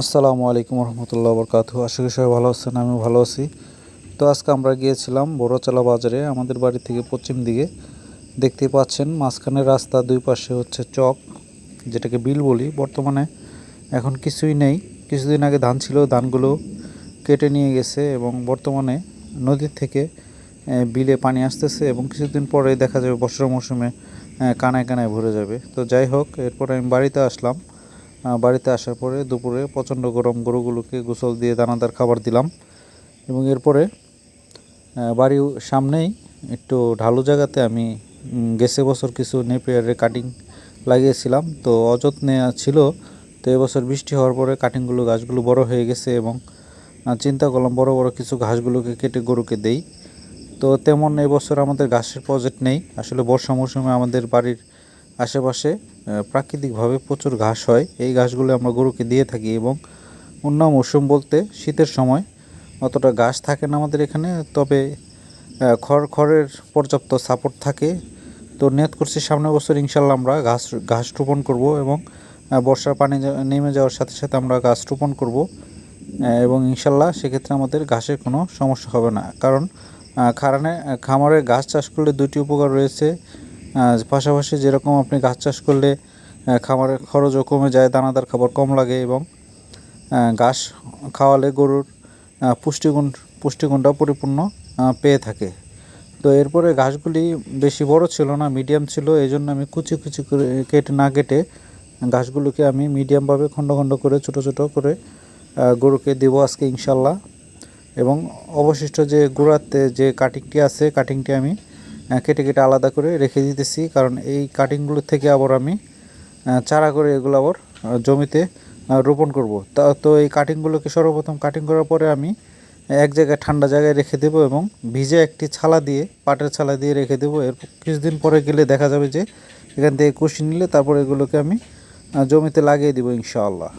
আসসালামু আলাইকুম রহমতুল্লাহ বরকাত আশা করি সবাই ভালো আছেন, আমিও ভালো আছি। তো আজকে আমরা গিয়েছিলাম বড়চালা বাজারে, আমাদের বাড়ি থেকে পশ্চিম দিকে। দেখতে পাচ্ছেন মাঝখানের রাস্তা, দুই পাশে হচ্ছে চক, যেটাকে বিল বলি। বর্তমানে এখন কিছুই নেই। কিছুদিন আগে ধান ছিল, ধানগুলো কেটে নিয়ে গেছে এবং বর্তমানে নদীর থেকে বিলে পানি আসতেছে এবং কিছুদিন পরে দেখা যাবে বর্ষার মৌসুমে কানায় কানায় ভরে যাবে। তো যাই হোক, এরপরে আমি বাড়িতে আসলাম। বাড়িতে আসার পরে দুপুরে প্রচণ্ড গরম গরুগুলোকে গোসল দিয়ে দানাদার খাবার দিলাম এবং এরপরে বাড়ির সামনেই একটু ঢালু জায়গাতে আমি গেছে বছর কিছু নেপিয়ারের কাটিং লাগিয়েছিলাম। তো অযত্নে ছিল, তো এবছর বৃষ্টি হওয়ার পরে কাটিংগুলো গাছগুলো বড় হয়ে গেছে এবং চিন্তা করলাম বড় বড় কিছু ঘাসগুলোকে কেটে গরুকে দেই। তো তেমন এবছর আমাদের ঘাসের প্রজেক্ট নেই। আসলে বর্ষা মৌসুমে আমাদের বাড়ির আশেপাশে প্রাকৃতিকভাবে প্রচুর ঘাস হয়। এই ঘাসগুলো আমরা গরুকে দিয়ে থাকি এবং অন্য মৌসুম বলতে শীতের সময় অতটা ঘাস থাকে না আমাদের এখানে, তবে খড় খড়ের পর্যাপ্ত সাপোর্ট থাকে। তো নিয়ত করছি সামনের বছর ইনশাল্লাহ আমরা ঘাস ঘাস রোপণ করব এবং বর্ষার পানি নেমে যাওয়ার সাথে সাথে আমরা গাছ রোপণ করব। এবং ইনশাল্লাহ সেক্ষেত্রে আমাদের ঘাসের কোনো সমস্যা হবে না। কারণ খারানে খামারে ঘাস চাষ করলে দুটি উপকার রয়েছে। পাশাপাশি যেরকম আপনি ঘাস চাষ করলে আহ, খামারের খরচও কমে যায় দানাদার খাবার কম লাগে এবং ঘাস খাওয়ালে গরুর পুষ্টিগুণ পুষ্টিগুণটা পরিপূর্ণ পেয়ে থাকে। তো এরপরে ঘাসগুলি বেশি বড় ছিল না মিডিয়াম ছিল এই জন্য আমি কুচি কুচি করে কেটে না কেটে ঘাসগুলোকে আমি মিডিয়ামভাবে খণ্ড খণ্ড করে ছোট ছোট করে গরুকে দেবো আজকে ইনশাল্লাহ। এবং অবশিষ্ট যে গোড়াতে যে কাটিংটি আছে কাটিংটি আমি কেটে কেটে আলাদা করে রেখে দিতেছি। কারণ এই কাটিংগুলো থেকে আবার আমি চারা করে এগুলো আবার জমিতে রোপণ করব। তা, তো এই কাটিংগুলোকে সর্বপ্রথম কাটিং করার পরে আমি এক জায়গায় ঠান্ডা জায়গায় রেখে দেবো এবং ভিজে একটি ছালা দিয়ে, পাটের ছালা দিয়ে রেখে দেবো। এর কিছুদিন পরে গেলে দেখা যাবে যে এখান থেকে কুশি নিলে তারপর এগুলোকে আমি জমিতে লাগিয়ে দেবো ইনশাআল্লাহ।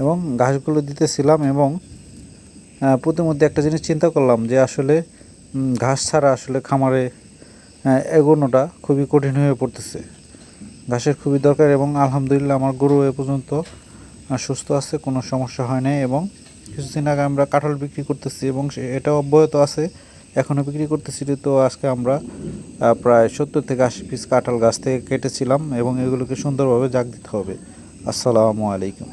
এবং ঘাসগুলো দিতেছিলাম এবং প্রতিমধ্যে একটা জিনিস চিন্তা করলাম যে আসলে ঘাস ছাড়া আসলে খামারে এগোনোটা খুবই কঠিন হয়ে পড়তেছে। ঘাসের খুবই দরকার এবং আলহামদুলিল্লাহ আমার গরু এ পর্যন্ত সুস্থ আছে, কোনো সমস্যা হয় নাই এবং কিছুদিন আগে আমরা কাঁঠাল বিক্রি করতেছি এবং এটা অব্যাহত আছে, এখনও বিক্রি করতেছি তো আজকে আমরা প্রায় সত্তর থেকে আশি পিস কাঁঠাল গাছ থেকে কেটেছিলাম এবং এগুলোকে সুন্দরভাবে জাগ দিতে হবে। আসসালামু আলাইকুম।